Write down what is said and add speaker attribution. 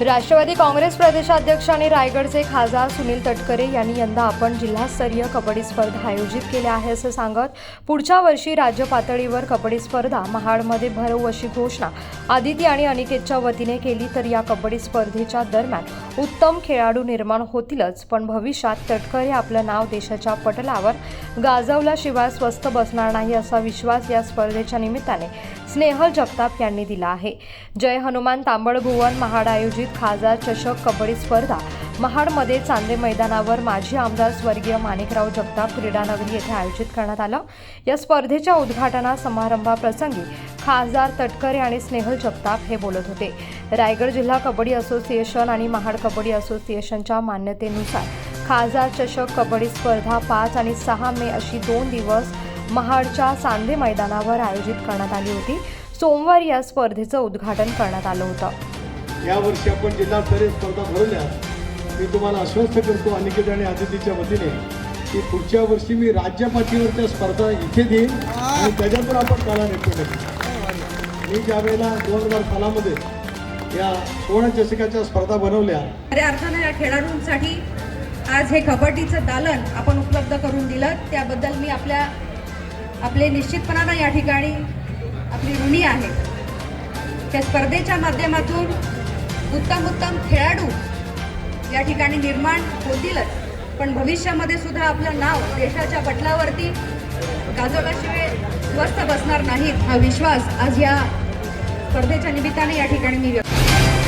Speaker 1: राष्ट्रवादी काँग्रेस प्रदेशाध्यक्ष आणि रायगडचे खासदार सुनील तटकरे यांनी यंदा आपण जिल्हास्तरीय कबड्डी स्पर्धा आयोजित केल्या आहे असं सांगत पुढच्या वर्षी राज्य पातळीवर कबड्डी स्पर्धा महाडमध्ये भरवू अशी घोषणा आदिती आणि अनिकेतच्या वतीने केली तर या कबड्डी स्पर्धेच्या दरम्यान उत्तम खेळाडू निर्माण होतीलच. पण भविष्यात तटकरे आपलं नाव देशाच्या पटलावर गाजवल्याशिवाय स्वस्थ बसणार नाही असा विश्वास या स्पर्धेच्या निमित्ताने स्नेहल जगताप यांनी दिला आहे. जय हनुमान तांबडभुवन महाड आयोजित खासदार चषक कबड्डी स्पर्धा. महाडमध्ये चांदे मैदानावर माजी आमदार स्वर्गीय माणिकराव जगताप क्रीडानगरी येथे आयोजित करण्यात आलं. या स्पर्धेच्या उद्घाटना समारंभाप्रसंगी खासदार तटकरे आणि स्नेहल जगताप हे बोलत होते. रायगड जिल्हा कबड्डी असोसिएशन आणि महाड कबड्डी असोसिएशनच्या मान्यतेनुसार खासदार चषक कबड्डी स्पर्धा पाच आणि सहा मे अशी दोन दिवस महाडच्या सांदे मैदानावर आयोजित करण्यात आली होती. सोमवारी या स्पर्धेचं उद्घाटन करण्यात आलं होतं.
Speaker 2: यावर्षी आपण जिल्हास्तरीय स्पर्धा भरवल्या मी तुम्हाला आश्वस्त करतो अनिकेत आणि आदितीच्या वतीने की पुढच्या वर्षी मी राज्य पातळीवरच्या स्पर्धा इथे देईन आणि त्याच्यातून आपण कला निपुण मी ज्या वेळेला दोन हजार सालामध्ये या सुवर्ण चषकाच्या स्पर्धा बनवल्या
Speaker 3: खऱ्या अर्थानं या खेळाडूंसाठी आज हे कबड्डीचं दालन आपण उपलब्ध करून दिलं. त्याबद्दल मी आपल्या आपले निश्चितपणानं या ठिकाणी आपली ऋणी आहे. त्या स्पर्धेच्या माध्यमातून उत्तम उत्तम खेळाडू या ठिकाणी निर्माण होतीलच. पण भविष्यामध्ये सुद्धा आपलं नाव देशाच्या पटलावरती गाजवल्याशिवाय स्वस्त बसणार नाहीत हा विश्वास आज या स्पर्धेच्या निमित्ताने या ठिकाणी मी व्यक्त